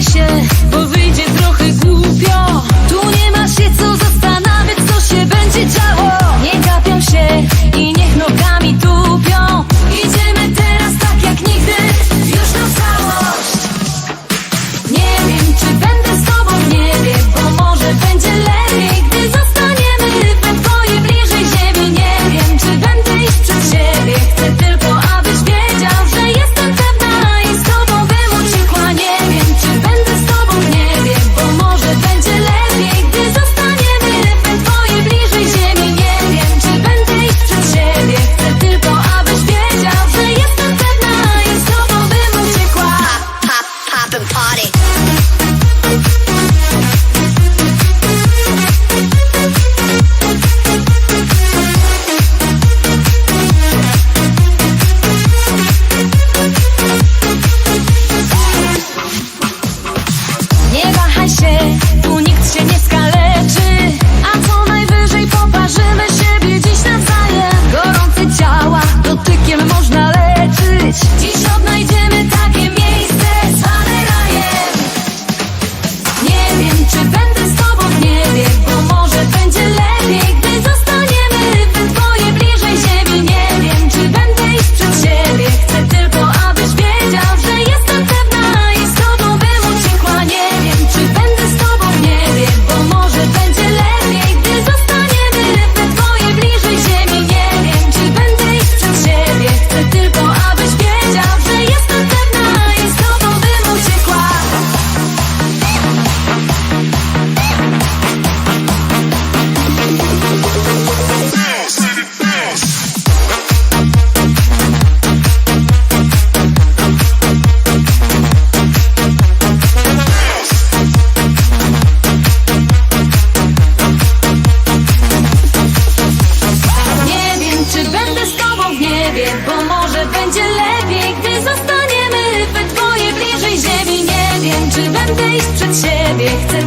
Się, bo wyjdzie trochę głupio. Tu nie ma się co zastanawiać, co się będzie działo. ciebie chcę.